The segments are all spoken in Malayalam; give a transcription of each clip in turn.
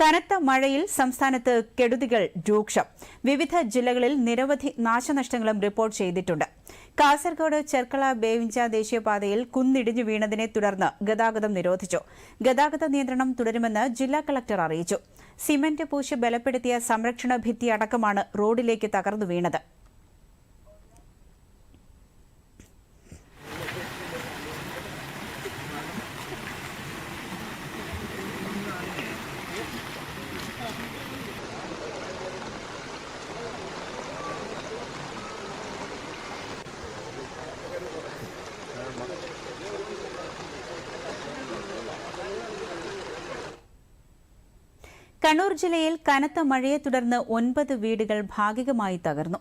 കനത്ത മഴയിൽ സംസ്ഥാനത്ത് കെടുതികൾ രൂക്ഷം. വിവിധ ജില്ലകളിൽ നിരവധി നാശനഷ്ടങ്ങളും റിപ്പോർട്ട് ചെയ്തിട്ടുണ്ട്. കാസർഗോഡ് ചെർക്കള ബേവിഞ്ച ദേശീയപാതയിൽ കുന്നിടിഞ്ഞു വീണതിനെ തുടർന്ന് ഗതാഗതം നിരോധിച്ചു. ഗതാഗത നിയന്ത്രണം തുടരുമെന്ന് ജില്ലാ കളക്ടർ അറിയിച്ചു. സിമന്റ് പൂശി ബലപ്പെടുത്തിയ സംരക്ഷണ ഭിത്തി അടക്കമാണ് റോഡിലേക്ക് തകർന്നു വീണത്. കണ്ണൂർ ജില്ലയിൽ കനത്ത മഴയെ തുടർന്ന് ഒൻപത് വീടുകൾ ഭാഗികമായി തകർന്നു.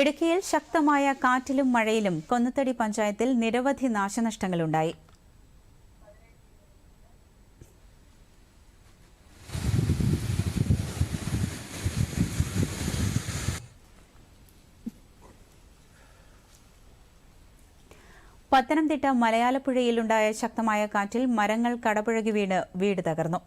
ഇടുക്കിയിൽ ശക്തമായ കാറ്റിലും മഴയിലും കൊന്നത്തടി പഞ്ചായത്തിൽ നിരവധി നാശനഷ്ടങ്ങളുണ്ടായി. പത്തനംതിട്ട മലയാലപ്പുഴയിലുണ്ടായ ശക്തമായ കാറ്റിൽ മരങ്ങൾ കടപുഴകി വീണ് വീട് തകർന്നു.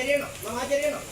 എറിയണം മാറ്റി എറിയണം